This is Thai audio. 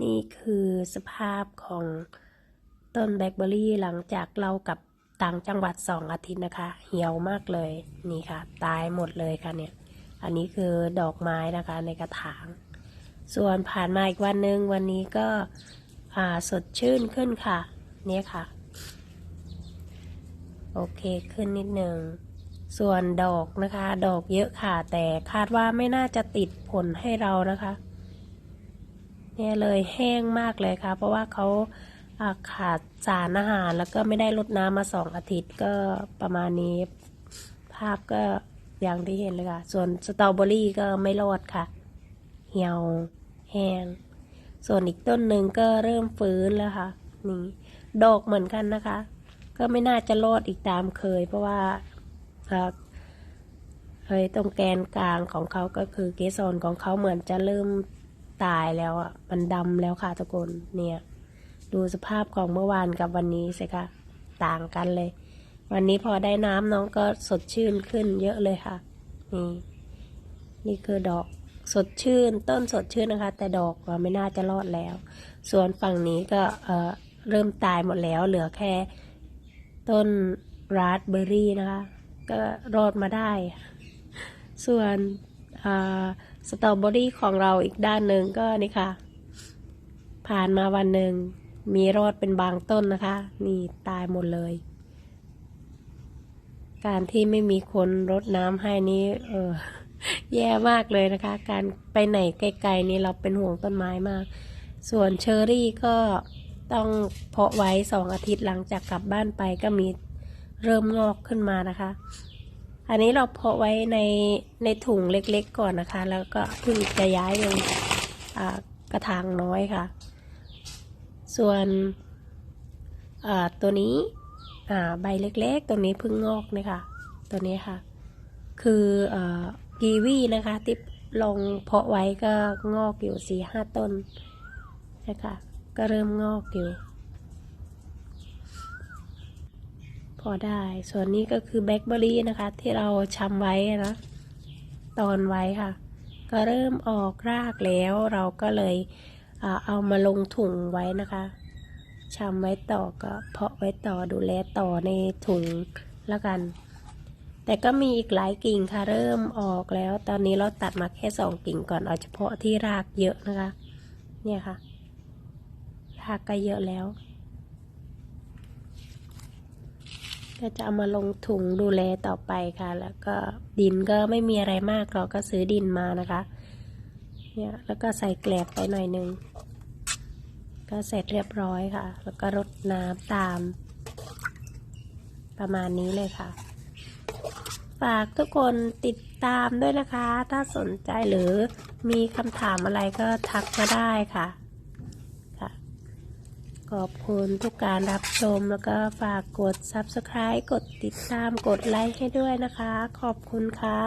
นี่คือสภาพของต้นแบล็คเบอร์รี่หลังจากเรากับต่างจังหวัดสองอาทิตย์นะคะ เหี่ยวมากเลย นี่ค่ะ ตายหมดเลยค่ะเนี่ย อันนี้คือดอกไม้นะคะในกระถาง ส่วนผ่านมาอีกวันหนึ่งวันนี้ก็สดชื่นขึ้นค่ะ เนี่ยค่ะ โอเคขึ้นนิดหนึ่งส่วนดอกนะคะ ดอกเยอะค่ะ แต่คาดว่าไม่น่าจะติดผลให้เรานะคะ เนี่ยเลยแห้งมากเลยค่ะ เพราะว่าเขาขาดสารอาหารแล้วก็ไม่ได้รดน้ำมาสองอาทิตย์ก็ประมาณนี้ ภาพก็อย่างที่เห็นเลยค่ะ ส่วนสตรอเบอรี่ก็ไม่รอดค่ะ เหี่ยวแห้ง ส่วนอีกต้นหนึ่งก็เริ่มฟื้นแล้วค่ะ นี่ ดอกเหมือนกันนะคะ ก็ไม่น่าจะรอดอีกตามเคย เพราะว่าเฮ้ยตรงแกนกลางของเขาก็คือเกสรของเขาเหมือนจะเริ่ม ตายแล้วอะ มันดำแล้วค่ะทุกคน เนี่ย ดูสภาพของเมื่อวานกับวันนี้สิคะต่างกันเลย วันนี้พอได้น้ำน้องก็สดชื่นขึ้นเยอะเลยค่ะ นี่ นี่คือดอกสดชื่น ต้นสดชื่นนะคะ แต่ดอกอะไม่น่าจะรอดแล้ว ส่วนฝั่งนี้ก็เอ่อเริ่มตายหมดแล้ว เหลือแค่ต้นราสเบอร์รี่นะคะ ก็รอดมาได้ ส่วนอ่า สตรอเบอรี่ของเราอีกด้านหนึ่งก็นี่ค่ะ ผ่านมาวันหนึ่งมีรอดเป็นบางต้นนะคะ นี่ตายหมดเลย การที่ไม่มีคนรดน้ำให้นี้เออแย่มากเลยนะคะ การไปไหนไกลๆนี้เราเป็นห่วงต้นไม้มาก ส่วนเชอร์รี่ก็ต้องเพาะไว้สองอาทิตย์หลังจากกลับบ้านไปก็มีเริ่มงอกขึ้นมานะคะ อันนี้เราเพาะไว้ในในถุงเล็กๆก่อนนะคะ แล้วก็เพิ่งจะย้ายลงกระถางน้อยค่ะ ส่วนตัวนี้ใบเล็กๆ ตัวนี้เพิ่งงอกนะคะตัวนี้ค่ะ คือเอ่อกีวีนะคะที่ลงเพาะไว้ก็งอกอยู่สี่ห้าต้นนะคะก็เริ่มงอกอยู่ พอได้ ส่วนนี้ก็คือแบล็คเบอร์รี่นะคะ ที่เราชำไว้นะ ตอนไว้ค่ะ ก็เริ่มออกรากแล้วเราก็เลยเอามาลงถุงไว้นะคะชำไว้ต่อก็เพาะไว้ต่อดูแลต่อในถุงแล้วกัน แต่ก็มีอีกหลายกิ่งค่ะ เริ่มออกแล้ว ตอนนี้เราตัดมาแค่สองกิ่งก่อนเอาเฉพาะที่รากเยอะนะคะ เนี่ยค่ะ รากก็เยอะแล้ว ก็จะเอามาลงถุงดูแลต่อไปค่ะ แล้วก็ดินก็ไม่มีอะไรมากเราก็ซื้อดินมานะคะ เนี่ยแล้วก็ใส่แกลบไปหน่อยนึง ก็เสร็จเรียบร้อยค่ะ แล้วก็รดน้ำตาม ประมาณนี้เลยค่ะ ฝากทุกคนติดตามด้วยนะคะ ถ้าสนใจหรือมีคำถามอะไรก็ทักมาได้ค่ะ ขอบคุณทุกการรับชมแล้วก็ฝากกด Subscribe กดติดตามกดไลค์ให้ด้วยนะคะ ขอบคุณค่ะ